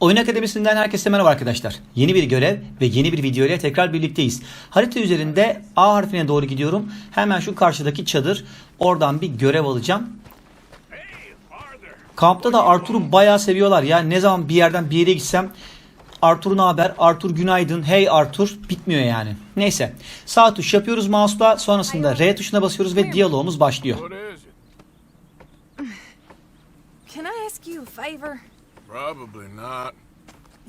Oyun Akademisi'nden herkese merhaba arkadaşlar. Yeni bir görev ve yeni bir video ile tekrar birlikteyiz. Harita üzerinde A harfine doğru gidiyorum. Hemen şu karşıdaki çadır. Oradan bir görev alacağım. Kampta da Artur'u bayağı seviyorlar ya. Ne zaman bir yerden bir yere gitsem Artur ne haber? Artur günaydın. Hey Artur. Bitmiyor yani. Neyse. Sağ tuş yapıyoruz mouse'la. Sonrasında R tuşuna basıyoruz ve diyalogumuz başlıyor. Can I ask you a favor?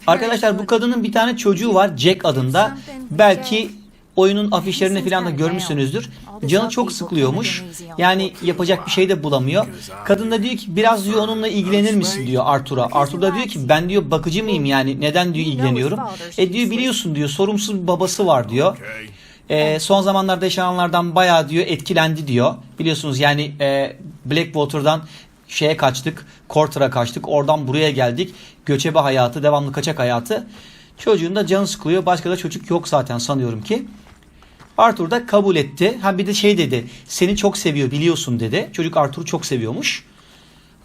Arkadaşlar bu kadının bir tane çocuğu var Jack adında. Belki oyunun afişlerini falan da görmüşsünüzdür. Canı çok sıkılıyormuş. Yani yapacak bir şey de bulamıyor. Kadın da diyor ki biraz diyor onunla ilgilenir misin diyor Artur'a. Artur da diyor ki ben diyor bakıcı mıyım yani neden diyor ilgileniyorum. E diyor biliyorsun diyor sorumsuz bir babası var diyor. E, son zamanlarda yaşananlardan bayağı diyor etkilendi diyor. Biliyorsunuz yani e, Blackwater'dan şeye kaçtık, Corter'a kaçtık, oradan buraya geldik. Göçebe hayatı, devamlı kaçak hayatı. Çocuğun da canı sıkılıyor. Başka da çocuk yok zaten sanıyorum ki. Arthur da kabul etti. Ha bir de şey dedi. Seni çok seviyor biliyorsun dedi. Çocuk Arthur'u çok seviyormuş.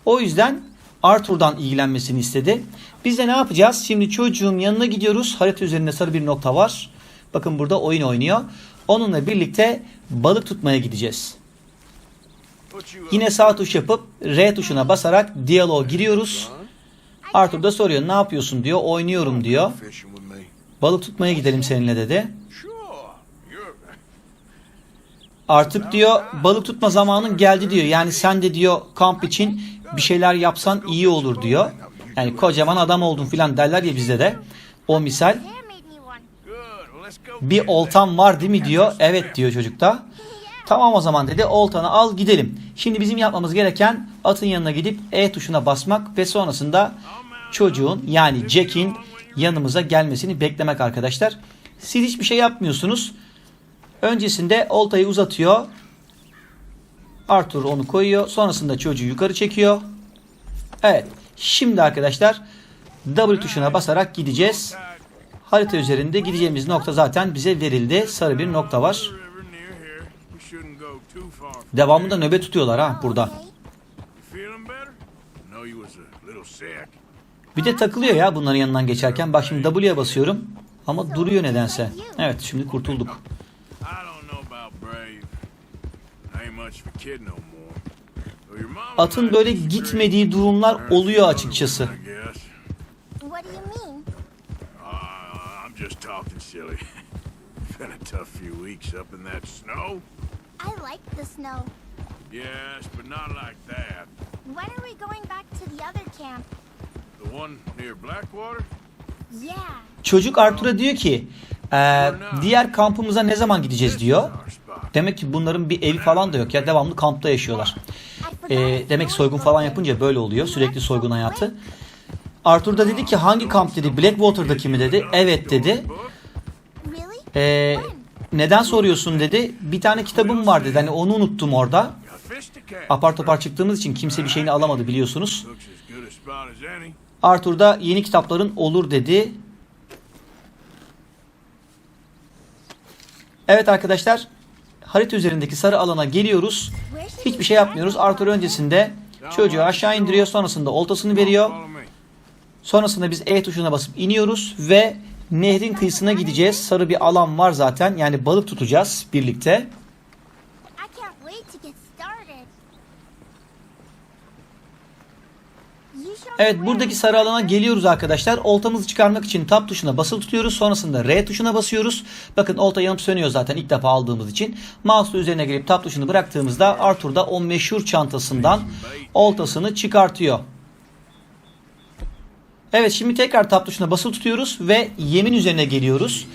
O yüzden Arthur'dan ilgilenmesini istedi. Biz de ne yapacağız? Şimdi çocuğun yanına gidiyoruz. Harita üzerinde sarı bir nokta var. Bakın burada oyun oynuyor. Onunla birlikte balık tutmaya gideceğiz. Yine sağ tuş yapıp R tuşuna basarak diyaloğa giriyoruz. Arthur da soruyor ne yapıyorsun diyor. Oynuyorum diyor. Balık tutmaya gidelim seninle dedi. Artık diyor balık tutma zamanın geldi diyor. Yani sen de diyor kamp için bir şeyler yapsan iyi olur diyor. Yani kocaman adam oldun filan derler ya bizde de. O misal bir oltam var değil mi diyor. Evet diyor çocuk da. Tamam o zaman dedi oltanı al gidelim. Şimdi bizim yapmamız gereken atın yanına gidip E tuşuna basmak ve sonrasında çocuğun yani Jack'in yanımıza gelmesini beklemek arkadaşlar. Siz hiçbir şey yapmıyorsunuz. Öncesinde oltayı uzatıyor. Arthur onu koyuyor. Sonrasında çocuğu yukarı çekiyor. Evet. Şimdi arkadaşlar W tuşuna basarak gideceğiz. Harita üzerinde gideceğimiz nokta zaten bize verildi. Sarı bir nokta var. Devamında nöbet tutuyorlar ha burada. Bir de takılıyor ya bunların yanından geçerken. Bak şimdi W'ye basıyorum. Ama duruyor nedense. Evet şimdi kurtulduk. Atın böyle gitmediği durumlar oluyor açıkçası. I like the snow. Yes, but not like that. When are we going back to the other camp? The one near Blackwater? Yeah. Çocuk Arthur'a diyor ki "Ee, diğer kampımıza ne zaman gideceğiz diyor. Demek ki bunların bir evi falan da yok ya devamlı kampta yaşıyorlar. İt's demek soygun falan yapınca böyle oluyor. Sürekli soygun hayatı. Arthur da dedi ki hangi kamp dedi? Blackwater'daki mi dedi? Evet dedi. Really? Neden soruyorsun dedi. Bir tane kitabım var dedi. Hani onu unuttum orada. Apar topar çıktığımız için kimse bir şeyini alamadı biliyorsunuz. Arthur da yeni kitapların olur dedi. Evet arkadaşlar harita üzerindeki sarı alana geliyoruz. Hiçbir şey yapmıyoruz. Arthur öncesinde çocuğu aşağı indiriyor. Sonrasında oltasını veriyor. Sonrasında biz E tuşuna basıp iniyoruz ve nehrin kıyısına gideceğiz. Sarı bir alan var zaten. Yani balık tutacağız birlikte. Evet buradaki sarı alana geliyoruz arkadaşlar. Oltamızı çıkarmak için tab tuşuna basılı tutuyoruz. Sonrasında R tuşuna basıyoruz. Bakın olta yanıp sönüyor zaten ilk defa aldığımız için. Mouse'u üzerine gelip tab tuşunu bıraktığımızda Arthur da o meşhur çantasından oltasını çıkartıyor. Evet şimdi tekrar tab tuşuna basılı tutuyoruz ve yemin üzerine geliyoruz.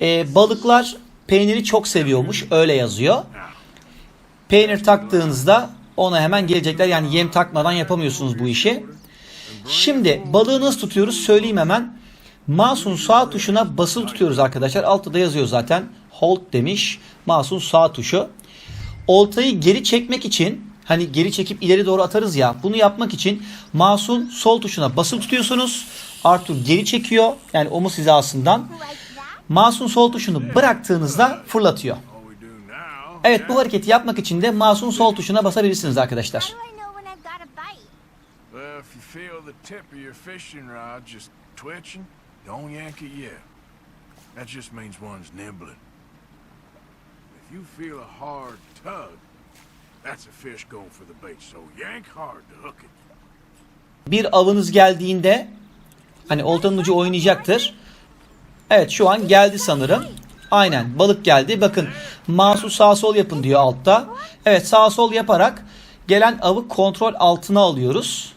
Ee, balıklar peyniri çok seviyormuş öyle yazıyor. Peynir taktığınızda ona hemen gelecekler. Yani yem takmadan yapamıyorsunuz bu işi. Şimdi balığı nasıl tutuyoruz söyleyeyim hemen. Mouse'un sağ tuşuna basılı tutuyoruz arkadaşlar. Altta da yazıyor zaten. Hold demiş. Mouse'un sağ tuşu. Oltayı geri çekmek için hani geri çekip ileri doğru atarız ya. Bunu yapmak için mouse'un sol tuşuna basılı tutuyorsunuz. Arthur geri çekiyor. Yani omuz hizasından. Mouse'un sol tuşunu bıraktığınızda fırlatıyor. Evet bu hareketi yapmak için de mouse'un sol tuşuna basabilirsiniz arkadaşlar. That just means one's nibbling. If you feel a hard tug, that's a fish going for the bait, so yank hard to hook it. Bir avınız geldiğinde hani oltanın ucu oynayacaktır. Evet şu an geldi sanırım. Aynen balık geldi. Bakın mouse'u sağ sol yapın diyor altta. Evet sağ sol yaparak gelen avı kontrol altına alıyoruz.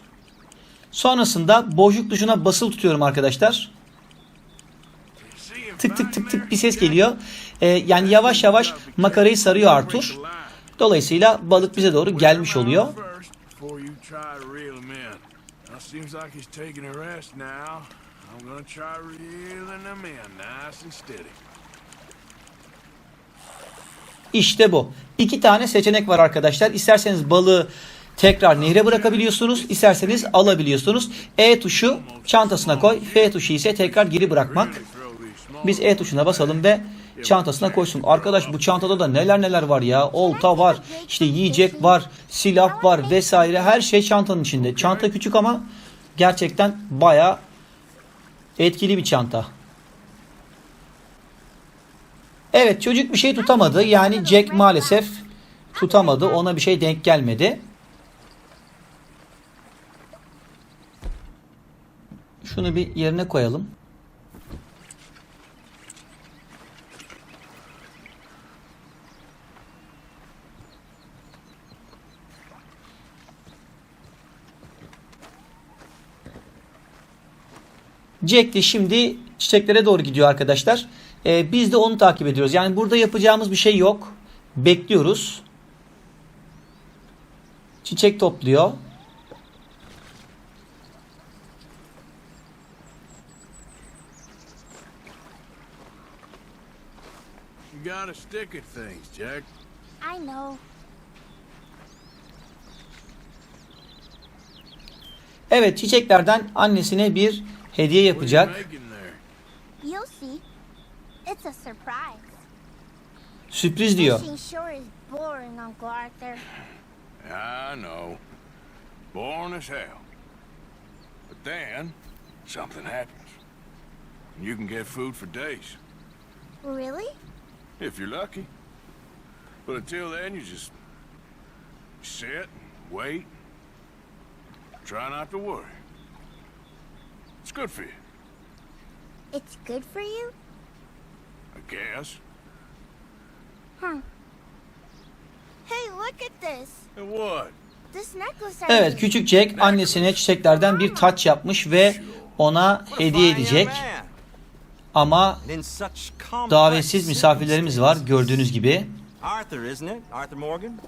Sonrasında boşluk tuşuna basılı tutuyorum arkadaşlar. Tık tık tık tık bir ses geliyor. Ee, yani yavaş yavaş makarayı sarıyor Arthur. Dolayısıyla balık bize doğru gelmiş oluyor. İşte bu. İki tane seçenek var arkadaşlar. İsterseniz balığı tekrar nehre bırakabiliyorsunuz. isterseniz alabiliyorsunuz. E tuşu çantasına koy. F tuşu ise tekrar geri bırakmak. Biz E tuşuna basalım ve çantasına koysun. Arkadaş bu çantada da neler neler var ya. Olta var, işte yiyecek var, silah var vesaire. Her şey çantanın içinde. Çanta küçük ama gerçekten baya etkili bir çanta. Evet çocuk bir şey tutamadı. Yani Jack maalesef tutamadı. Ona bir şey denk gelmedi. Şunu bir yerine koyalım. Jack de şimdi çiçeklere doğru gidiyor arkadaşlar. Ee, biz de onu takip ediyoruz. Yani burada yapacağımız bir şey yok. Bekliyoruz. Çiçek topluyor. You gotta stick at things, Jack. I know. Evet çiçeklerden annesine bir hediye What are you yapacak. making there? You'll see. It's a surprise. Sürpriz diyor. Fishing sure is boring, Uncle Arthur. I know. Boring as hell. But then, something happens. You can get food for days, Really? if you're lucky. But until then, you just sit and wait. Try not to worry. It's good for you, It's good for you? I guess. Hey, look at this. And what? This necklace I Evet küçük Jack annesine çiçeklerden bir taç yapmış ve ona hediye edecek. Ama davetsiz misafirlerimiz var gördüğünüz gibi. Arthur, isn't it? Arthur Morgan?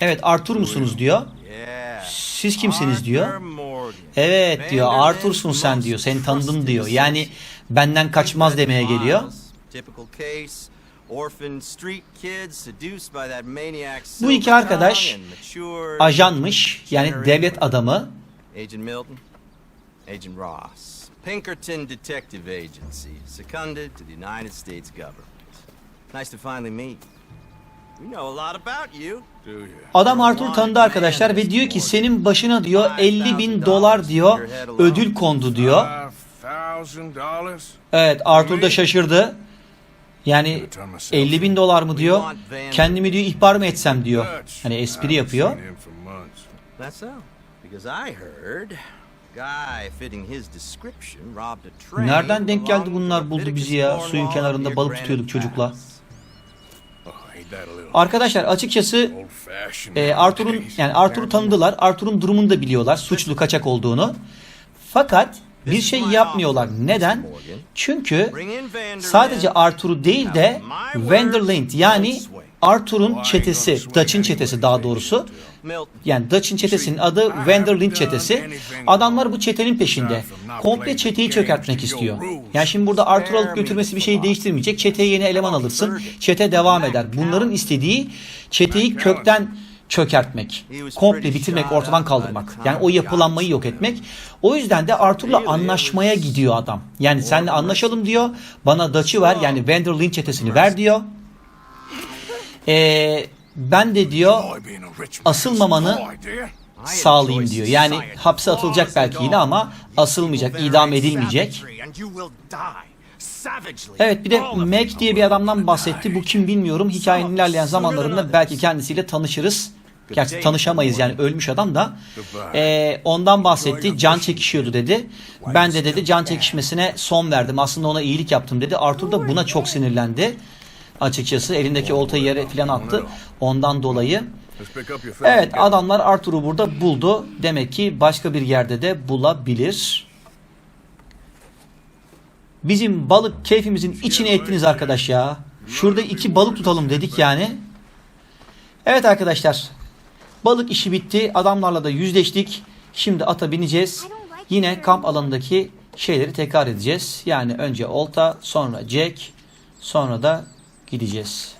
Evet Arthur musunuz diyor. Yeah. Siz kimsiniz diyor. Evet diyor Arthur'sun sen diyor. Seni tanıdım diyor. Yani benden kaçmaz demeye geliyor. Bu iki arkadaş Ajanmış yani devlet adamı. Agent Milton, Agent Ross, Pinkerton Detective Agency, seconded to the United States government. Nice to finally meet. Adam Arthur tanıdı arkadaşlar ve diyor ki senin başına diyor 50 bin dolar diyor ödül kondu diyor. Evet Arthur da şaşırdı. Yani 50 bin dolar mı diyor. Kendimi diyor ihbar mı etsem diyor. Hani espri yapıyor. Nereden denk geldi bunlar buldu bizi ya? Suyun kenarında balık tutuyorduk çocukla. Arkadaşlar açıkçası e, Arthur'un yani Arthur'u tanıdılar. Arthur'un durumunu da biliyorlar. Suçlu kaçak olduğunu. Fakat bir şey yapmıyorlar. Neden? Çünkü sadece Arthur'u değil de Vanderlind yani Arthur'un çetesi, Dutch'ın çetesi daha doğrusu. Yani Dutch'ın çetesinin adı Vanderlind çetesi. Adamlar bu çetenin peşinde. Komple çeteyi çökertmek istiyor. Yani şimdi burada Arthur alıp götürmesi bir şeyi değiştirmeyecek. Çeteye yeni eleman alırsın. Çete devam eder. Bunların istediği çeteyi kökten çökertmek. Komple bitirmek, ortadan kaldırmak. Yani o yapılanmayı yok etmek. O yüzden de Arthur'la anlaşmaya gidiyor adam. Yani seninle anlaşalım diyor. Bana Dutch'ı ver yani Vanderlind çetesini ver diyor. Ee, ben de diyor asılmamanı sağlayayım diyor. Yani hapse atılacak belki yine ama asılmayacak, idam edilmeyecek. Evet bir de Mac diye bir adamdan bahsetti. Bu kim bilmiyorum. Hikayenin ilerleyen zamanlarında belki kendisiyle tanışırız. Gerçi tanışamayız yani ölmüş adam da. Ee, ondan bahsetti. Can çekişiyordu dedi. Ben de dedi can çekişmesine son verdim. Aslında ona iyilik yaptım dedi. Arthur da buna çok sinirlendi. Açıkçası elindeki oltayı yere falan attı. Ondan dolayı. Evet adamlar Arthur'u burada buldu. Demek ki başka bir yerde de bulabilir. Bizim balık keyfimizin içine ettiniz arkadaş ya. Şurada iki balık tutalım dedik yani. Evet arkadaşlar. Balık işi bitti. Adamlarla da yüzleştik. Şimdi ata bineceğiz. Yine kamp alanındaki şeyleri tekrar edeceğiz. Yani önce olta, sonra jack, sonra da gideceğiz.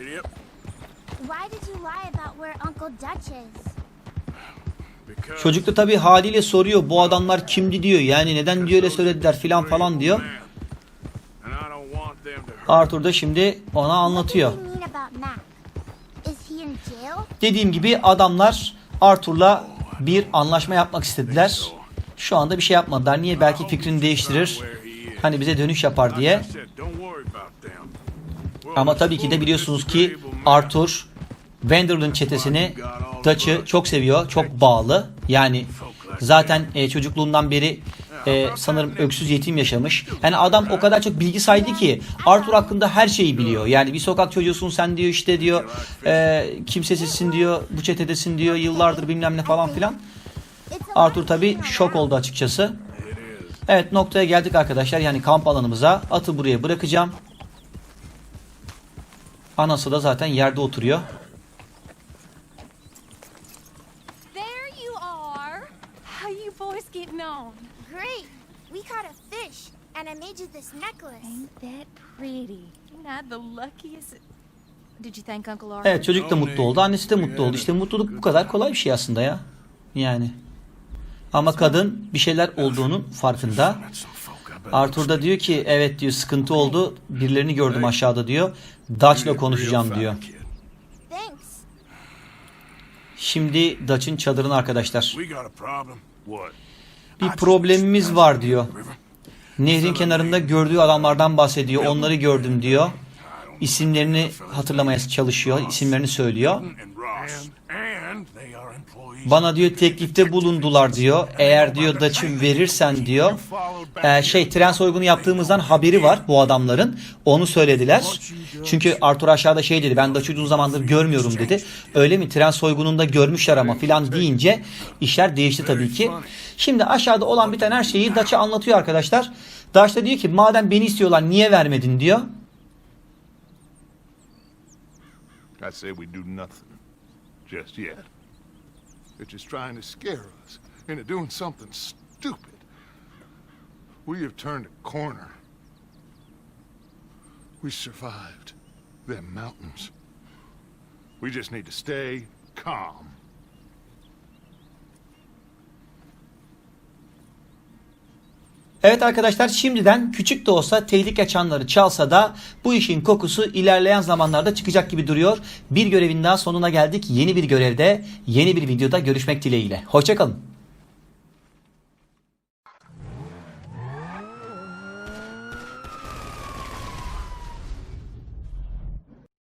Idiot. Why did you lie about where Uncle Dutch is? Because Çocuk da tabii haliyle soruyor bu adamlar kimdi diyor. Yani neden diyor öyle söylediler filan falan diyor. Arthur da şimdi ona anlatıyor. Dediğim gibi adamlar Arthur'la bir anlaşma yapmak istediler. Şu anda bir şey yapmadılar. Niye? Belki fikrini değiştirir. Hani bize dönüş yapar diye. Ama tabii ki de biliyorsunuz ki Arthur Vanderlyn çetesini Dutch'ı çok seviyor. Çok bağlı. Yani zaten e, çocukluğundan beri e, sanırım öksüz yetim yaşamış. Yani adam o kadar çok bilgi saydı ki Arthur hakkında her şeyi biliyor. Yani bir sokak çocuğusun sen diyor işte diyor e, kimsesizsin diyor bu çetedesin diyor yıllardır bilmem ne falan filan. Arthur tabi şok oldu açıkçası. Evet noktaya geldik arkadaşlar. Yani kamp alanımıza. Atı buraya bırakacağım. Anası da zaten yerde oturuyor. There you are. How you boys getting on? Great. We caught a fish, and I made you this necklace. Ain't that pretty? Ain't I the luckiest? Did you thank Uncle Arthur? Evet çocuk da mutlu oldu. Annesi de mutlu oldu. İşte mutluluk bu kadar kolay bir şey aslında ya. Yani. Ama kadın bir şeyler olduğunun farkında. Arthur da diyor ki evet diyor sıkıntı oldu. Birilerini gördüm aşağıda diyor. Dutch'la konuşacağım diyor. Şimdi Dutch'ın çadırına arkadaşlar. Bir problemimiz var diyor. Nehrin kenarında gördüğü adamlardan bahsediyor. Onları gördüm diyor. İsimlerini hatırlamaya çalışıyor. İsimlerini söylüyor. Bana diyor teklifte bulundular diyor. Eğer diyor Dutch'ı verirsen diyor. e, şey tren soygunu yaptığımızdan haberi var bu adamların. Onu söylediler. Çünkü Arthur aşağıda şey dedi. Ben Dutch'ı uzun zamandır görmüyorum dedi. Öyle mi? Tren soygununda görmüşler ama filan deyince işler değişti tabii ki. Şimdi aşağıda olan biten her şeyi Dutch'a anlatıyor arkadaşlar. Dutch da diyor ki madem beni istiyorlar niye vermedin diyor. I say we do nothing. Just yet. They're just trying to scare us into doing something stupid. We have turned a corner. We survived them mountains. We just need to stay calm. Evet arkadaşlar şimdiden küçük de olsa tehlike çanları çalsa da bu işin kokusu ilerleyen zamanlarda çıkacak gibi duruyor. Bir görevin daha sonuna geldik. Yeni bir görevde, yeni bir videoda görüşmek dileğiyle. Hoşçakalın.